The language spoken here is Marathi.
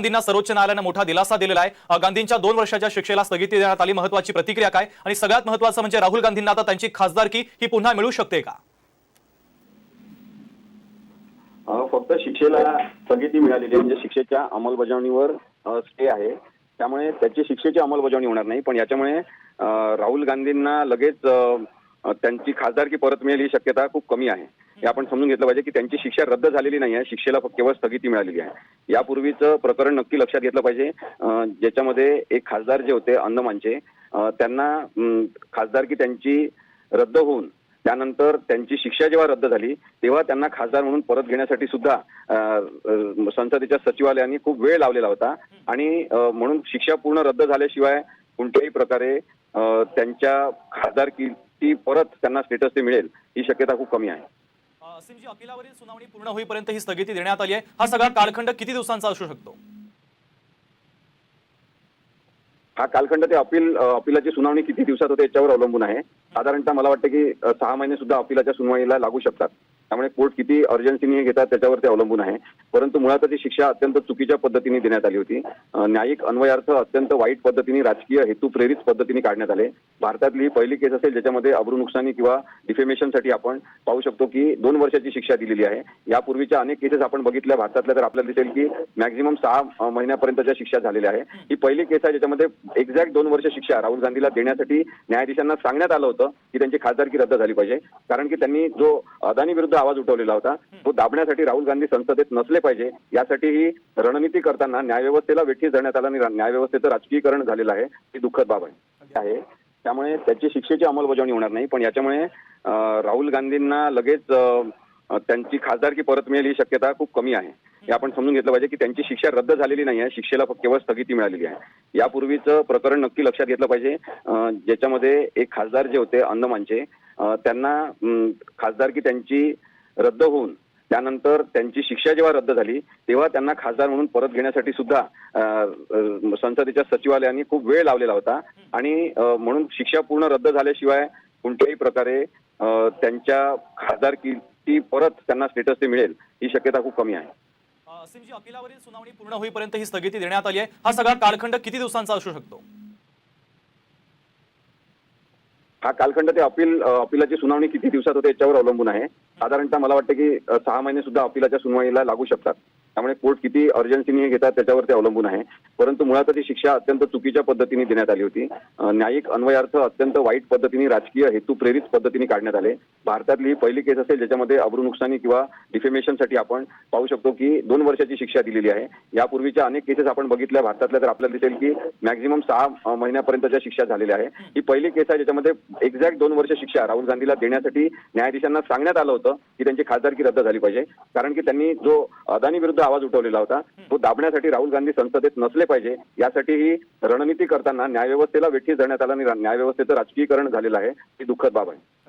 गांधींना सर्वोच्च न्यायालयानं मोठा दिलासा दिलेला आहे. गांधींच्या दोन वर्षाच्या शिक्षेला स्थगिती देण्यात आली. महत्वाची प्रतिक्रिया काय? आणि सगळ्यात महत्वाचं म्हणजे राहुल गांधींना आता त्यांची खासदारकी ही पुन्हा मिळू शकते का? फक्त शिक्षेला स्थगिती मिळालेली आहे. म्हणजे शिक्षेच्या अंमलबजावणीवर स्टे आहे. त्यामुळे त्याची शिक्षेची अंमलबजावणी होणार नाही. पण याच्यामुळे राहुल गांधींना लगेच त्यांची खासदारकी परत मिळेल ही शक्यता खूप कमी आहे. हे आपण समजून घेतलं पाहिजे की त्यांची शिक्षा रद्द झालेली नाही आहे. शिक्षेला केवळ स्थगिती मिळालेली आहे. यापूर्वीचं प्रकरण नक्की लक्षात घेतलं पाहिजे. ज्याच्यामध्ये एक खासदार जे होते अंदमानचे त्यांना खासदार खासदारकी त्यांची रद्द होऊन त्यानंतर त्यांची शिक्षा जेव्हा रद्द झाली तेव्हा त्यांना खासदार म्हणून परत घेण्यासाठी सुद्धा संसदेच्या सचिवालयाने खूप वेळ लावलेला होता. आणि म्हणून शिक्षा पूर्ण रद्द झाल्याशिवाय कोणत्याही प्रकारे त्यांच्या खासदारकी परत त्यांना स्टेटस ते मिळेल ही शक्यता खूप कमी आहे. असीमजी अपिलावरील सुनावणी पूर्ण होईपर्यंत ही स्थगिती देण्यात आली आहे. हा सगळा कालखंड किती दिवसांचा असू शकतो? हा कालखंड ते अपील अपिलाची सुनावणी किती दिवसात होते याच्यावर अवलंबून आहे. साधारणतः मला वाटतं की सहा महिने सुद्धा अपिलाच्या सुनावणीला लागू शकतात. त्यामुळे कोर्ट किती अर्जन्सीने घेतात त्याच्यावर ते अवलंबून आहे. परंतु मुळात ती शिक्षा अत्यंत चुकीच्या पद्धतीने देण्यात आली होती. न्यायिक अन्वयार्थ अत्यंत वाईट पद्धतीने राजकीय हेतू प्रेरित पद्धतीने काढण्यात आले. भारतातली ही पहिली केस असेल ज्याच्यामध्ये अब्रू नुकसानी किंवा डिफेमेशनसाठी आपण पाहू शकतो की दोन वर्षाची शिक्षा दिलेली आहे. यापूर्वीच्या अनेक केसेस आपण बघितल्या. भारतातल्या तर आपल्याला दिसेल की मॅक्झिमम सहा महिन्यापर्यंतच्या शिक्षा झालेल्या आहे. ही पहिली केस आहे ज्याच्यामध्ये एक्झॅक्ट दोन वर्ष शिक्षा राहुल गांधीला देण्यासाठी न्यायाधीशांना सांगण्यात आलं होतं की त्यांची खासदारकी रद्द झाली पाहिजे. कारण की त्यांनी जो अदानी विरुद्ध आवाज उठवलेला होता. तो दाबण्यासाठी राहुल गांधी संसदेत नसले पाहिजे. यासाठी ही रणनीती करताना न्यायव्यवस्थेला वेठीस धरण्यात आला आणि न्यायव्यवस्थेचं राजकीयकरण झालेलं आहे. ही दुःखद बाब आहे. त्यामुळे त्याची शिक्षेची अंमलबजावणी होणार नाही. पण याच्यामुळे राहुल गांधींना लगेच त्यांची खासदारकी परत मिळेल. ही शक्यता खूप कमी आहे. हे आपण समजून घेतलं पाहिजे की त्यांची शिक्षा रद्द झालेली नाही आहे. शिक्षेला फक्त केवळ स्थगिती मिळालेली आहे. यापूर्वीचं प्रकरण नक्की लक्षात घेतलं पाहिजे. ज्याच्यामध्ये एक खासदार जे होते अंदमानचे त्यांना खासदारकी त्यांची रद्द होऊन त्यानंतर त्यांची शिक्षा जेव्हा रद्द झाली तेव्हा त्यांना खासदार म्हणून परत घेण्यासाठी सुद्धा संसदेच्या सचिवालयाने खूप वेळ लावलेला होता. आणि म्हणून शिक्षा पूर्ण रद्द झाल्याशिवाय कोणत्याही प्रकारे त्यांच्या खासदारकी परत त्यांना स्टेटस ते मिळेल ही शक्यता खूप कमी आहे. अपिलावरील सुनावणी पूर्ण होईपर्यंत ही स्थगिती देण्यात आली आहे. हा सगळा कालखंड किती दिवसांचा असू शकतो? हा कालखंड ते अपील अपिलाची सुनावणी किती दिवसात होते याच्यावर अवलंबून आहे. साधारणतः मला वाटतं की सहा महिने सुद्धा अपिलाच्या सुनवाईला लागू शकतात. त्यामुळे कोर्ट किती अर्जन्सीने घेतात त्याच्यावरती अवलंबून आहे. परंतु मुळात ती शिक्षा अत्यंत चुकीच्या पद्धतीने देण्यात आली होती. न्यायिक अन्वयार्थ अत्यंत वाईट पद्धतीने राजकीय हेतू प्रेरित पद्धतीने काढण्यात आले. भारतातली ही पहिली केस असेल ज्याच्यामध्ये अब्रू नुकसानी किंवा डिफेमेशनसाठी आपण पाहू शकतो की दोन वर्षाची शिक्षा दिलेली आहे. यापूर्वीच्या अनेक केसेस आपण बघितल्या. भारतातल्या तर आपल्याला दिसेल की मॅक्झिमम सहा महिन्यापर्यंतच्या शिक्षा झालेल्या आहे. ही पहिली केस आहे ज्याच्यामध्ये एक्झॅक्ट दोन वर्ष शिक्षा राहुल गांधीला देण्यासाठी न्यायाधीशांना सांगण्यात आलं होतं की त्यांची खासदारकी रद्द झाली पाहिजे. कारण की त्यांनी जो अदानी विरुद्ध आवाज उठवलेला होता. तो दाबण्यासाठी राहुल गांधी संसदेत नसले पाहिजे. यासाठी ही रणनीती करताना न्यायव्यवस्थेला वेठीस धरण्यात आला आणि न्यायव्यवस्थेचं राजकीयकरण झालेलं आहे. ही दुःखद बाब आहे.